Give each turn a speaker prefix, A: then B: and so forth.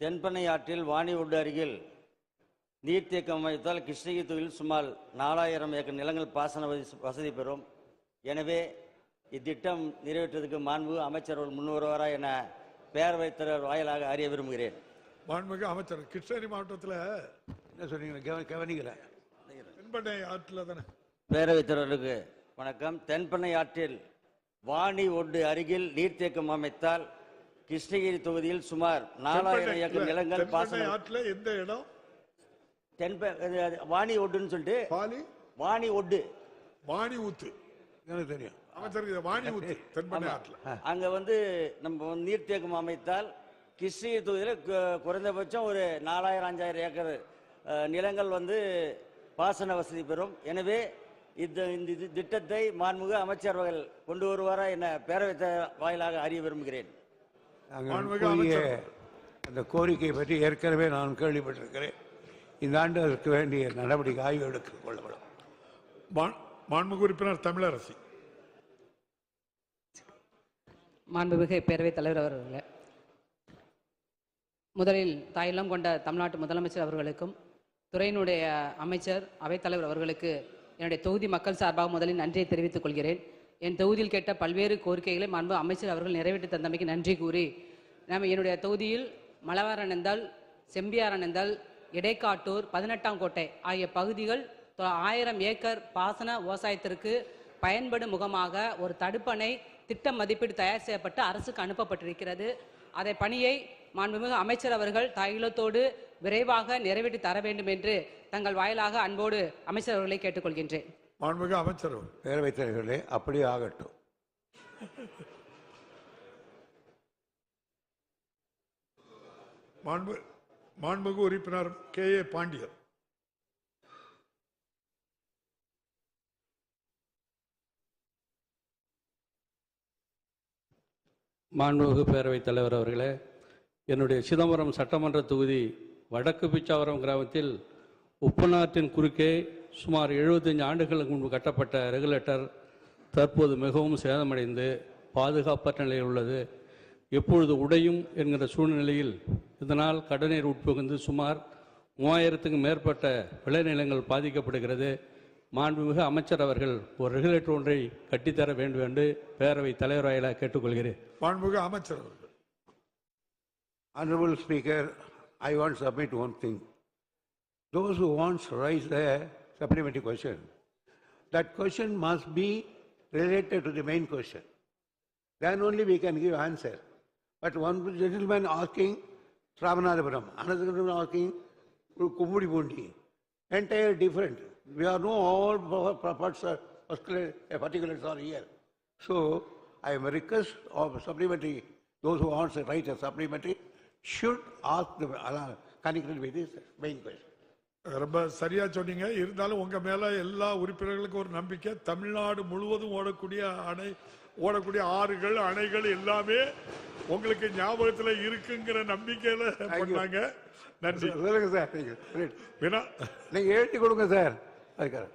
A: தென்பெண்ணை ஆற்றில் வாணிவுட் அருகில் நீர்த்தேக்கம் அமைத்தால் கிருஷ்ணகிரி தொகுதியில் சுமார் நாலாயிரம் ஏக்கர் நிலங்கள் பாசன வசதி- வசதி பெறும். எனவே இத்திட்டம் நிறைவேற்றுவதற்கு மாண்பு அமைச்சர் அவர்கள் முன்வருவாரா என பேரவைத் தலைவர் வாயிலாக அறிய விரும்புகிறேன்.
B: மாண்புமிகு அமைச்சர் கிருஷ்ணகிரி மாவட்டத்தில்
C: என்ன சொன்னீங்க? கவ- கவனிக்கல.
B: தென்பண்ணை ஆற்றில் தானே?
A: பேரவைத் தலைவருக்கு வணக்கம். தென்பெண்ணை ஆற்றில் வாணி ஒட்டு அருகில் நீர்த்தேக்கம் அமைத்தால் கிருஷ்ணகிரி தொகுதியில் சுமார் நாலாயிரம் ஏக்கர் நிலங்கள் பாசன
B: ஆற்றில் எந்த இடம்?
A: தென்ப வாணி ஒட்டுன்னு சொல்லிட்டு
B: பாலி
A: வாணி ஒட்டு
B: வாணி ஊத்து.
C: எனக்கு தெரியும்.
B: அமைச்சருக்கு வாணி ஊத்து தென்பண்ணை ஆற்றில்.
A: அங்க வந்து நம்ம நீர்த்தேக்கம் அமைத்தால் கிருஷ்ணகிரி தொகுதியில் குறைந்தபட்சம் ஒரு நாலாயிரம் அஞ்சாயிரம் ஏக்கர் நிலங்கள் வந்து பாசன வசதி பெறும். எனவே இந்த இந்த திட்டத்தை மாண்புமிகு அமைச்சர் அவர்கள் கொண்டு வருவாரா என பேரவைத் தலைவர் வாயிலாக அறிய விரும்புகிறேன்
C: நாங்கள்
B: மாண்புமிகு
C: கூறிய
B: அமைச்சர்.
C: அந்த கோரிக்கை பற்றி ஏற்கனவே நான் கேள்விப்பட்டிருக்கிறேன். இந்த ஆண்டு அதற்கு வேண்டிய நடவடிக்கை ஆய்வு எடுத்துக் கொள்ளப்படும்.
B: மாண்- மாண்புமிகு உறுப்பினர் தமிழரசி.
D: மாண்புமிகு பேரவைத் தலைவர் அவர்களே முதலில் தாயிலம் கொண்ட தமிழ்நாட்டு முதலமைச்சர் அவர்களுக்கும் துறையினுடைய அமைச்சர் அவைத்தலைவர் அவர்களுக்கு என்னுடைய தொகுதி மக்கள் சார்பாக முதலில் நன்றியை தெரிவித்துக் கொள்கிறேன். என் தொகுதியில் கேட்ட பல்வேறு கோரிக்கைகளை மாண்பு அமைச்சர் அவர்கள் நிறைவேற்றி தந்தமைக்கு நன்றி கூறி நம்ம என்னுடைய தொகுதியில் மலவாரனந்தல் செம்பியாரணந்தல் இடைக்காட்டூர் பதினெட்டாம் கோட்டை ஆகிய பகுதிகள் தொ- ஆயிரம் ஏக்கர் பாசன விவசாயத்திற்கு பயன்படும் முகமாக ஒரு தடுப்பணை திட்ட மதிப்பீடு தயார் செய்யப்பட்டு அரசுக்கு அனுப்பப்பட்டிருக்கிறது. அதை பணியை மாண்புமிகு அமைச்சர் அவர்கள் தாயிலத்தோடு விரைவாக நிறைவேற்றி தர வேண்டும் என்று தங்கள் வாயிலாக அன்போடு அமைச்சர் அவர்களை கேட்டுக்கொள்கின்றேன்.
B: மாண்புமிகு அமைச்சர் அவர்கள்.
C: பேரவைத் தலைவர்களே அப்படியே ஆகட்டும்.
B: மாண்பு மாண்புமிகு உறுப்பினர் கே. ஏ. பாண்டியன்.
E: மாண்புமிகு பேரவைத் தலைவர் அவர்களே என்னுடைய சிதம்பரம் சட்டமன்ற தொகுதி வடக்கு பிச்சாவரம் கிராமத்தில் உப்பநாற்றின் குறுக்கே சுமார் 75 ஆண்டுகளுக்கு முன்பு கட்டப்பட்ட ரெகுலேட்டர் தற்போது மிகவும் சேதமடைந்து பாதுகாப்பற்ற நிலையில் உள்ளது எப்பொழுது உடையும் என்கிற சூழ்நிலையில் இதனால் கடநீர் உட்புகுந்து சுமார் மூவாயிரத்துக்கும் மேற்பட்ட விளைநிலங்கள் பாதிக்கப்படுகிறது மாண்புமிகு அமைச்சர் அவர்கள் ஒரு ரெகுலேட்டர் ஒன்றை கட்டித்தர வேண்டும் என்று பேரவைத் தலைவர் வாயிலாக கேட்டுக்கொள்கிறேன்
B: மாண்புமிகு அமைச்சர் அவர்கள்.
C: I want to submit one thing. Those who want to raise a supplementary question, that question must be related to the main question. Then only we can give answer. But one gentleman asking Ramanathapuram, another gentleman asking Kumudi entire different. We are no all parts are uh, particulars are here. So I am a request of supplementary, those who want to write a supplementary should ask the, uh, connected with this main question.
B: ரொம்ப சரியா சொன்னீங்க. இருந்தாலும் உங்க மேல எல்லா உறுப்பினர்களுக்கும் ஒரு நம்பிக்கை. தமிழ்நாடு முழுவதும் ஓடக்கூடிய அணை ஓடக்கூடிய ஆறுகள் அணைகள் எல்லாமே உங்களுக்கு ஞாபகத்துல இருக்குங்கிற நம்பிக்கையில பண்ணாங்க. நன்றி.
C: சார் நீங்க
B: வினா.
C: நீங்க எழுதி கொடுங்க சார் அதுக்காக.